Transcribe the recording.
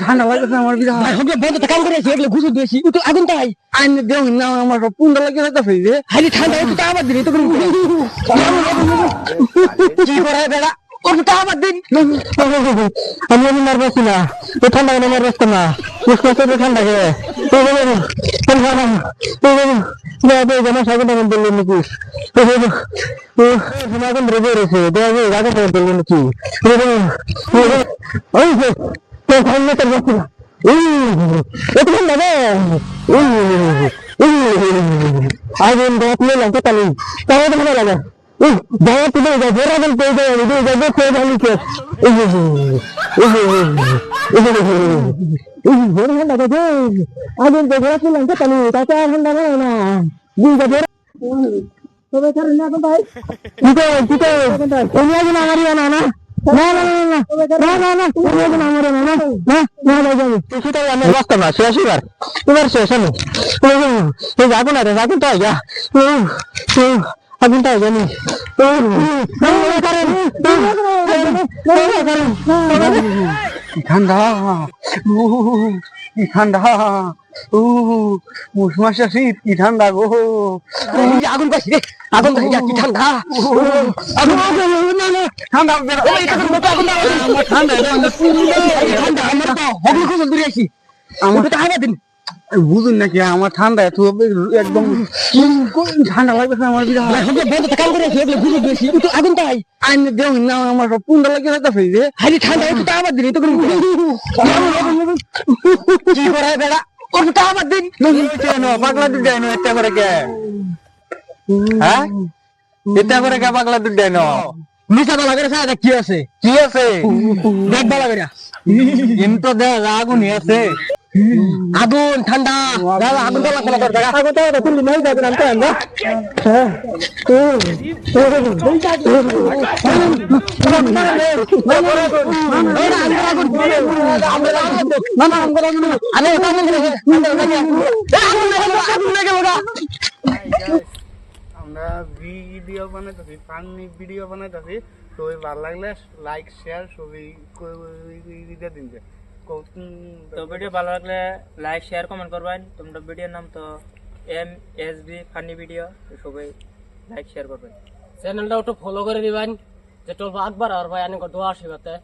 ঠান্ডা লাগতেছে আমার বিরাট বন্ধ কাম করে আছে এগুলো ঘুষু দিয়েছি। তো আগুন তাই। আইনে দেও না আমার পুন্ডা লাগে যাইতেছে যে হাইলি ঠান্ডা একটু আবার দিবি তো কি করে বেড়া ওটা আবার দিন আমি নার্ভাস না ঠান্ডা না? নার্ভাস না ঠান্ডা গে लगा बहुत इधर इधर बोरा बनते इधर इधर इधर इधर রে জোরা তুলে লাগতে পারি তাতে আর ঠান্ডা না না দুই যা জোরা তবে কারণ না ভাই দিতে দিতে আগুন আমারই না না না না না না না না না না না না না বাস্তব না আরে আগুন তো যা আগুন তো জানি ঠান্ডা ও কি ঠান্ডা ও মুসমাসা শীত কি ঠান্ডা গো আগুন পাইছি রে আগুন পাইছি কি ঠান্ডা আগুন না না ঠান্ডা ওই মতো আগুন আমার ঠান্ডা ঠান্ডা আমার তো হগলি খুব দূরে আছি আমার তো আইনা দিন বুঝুন নাকি আমার ঠান্ডা এত একদম ঠান্ডা লাগতেছে আমার বিরাট কাম করে আছে এগুলো ঘুরে দিয়েছি তো আগুন তাই আইনে দেও না আমার সব পুন্ডা লাগে ঠান্ডা একটু আবার দিন তো কি করে বেড়া? ওটা আবার দিন। কেন পাগলা দুধ দেয় না এটা করে কে? হ্যাঁ? এটা করে কে পাগলা দুধ দেয় না মিশা বালা করে সাদা কি আছে কি আছে দেখ বালা করে কিন্তু দেখ আগুন আছে আগুন ঠান্ডা দাদা আগুন তো লাগবে না তোর জায়গা আগুন তো তুমি নাই যাবে না আমরা আমরা ভিডিও বানাইতেছি ফানি ভিডিও বানাইতেছি তো ওই ভালো লাগলে লাইক শেয়ার সবই দিয়ে দিন যে তো ভিডিও ভালো লাগলে লাইক শেয়ার কমেন্ট করবেন। তোমরা ভিডিওর নাম তো M S B funny video তো সবাই লাইক শেয়ার করবেন। চ্যানেলটা একটু ফলো করে দিবেন যে টলফা আকবর আর ভাই অনেক দোয়া আসিবাতে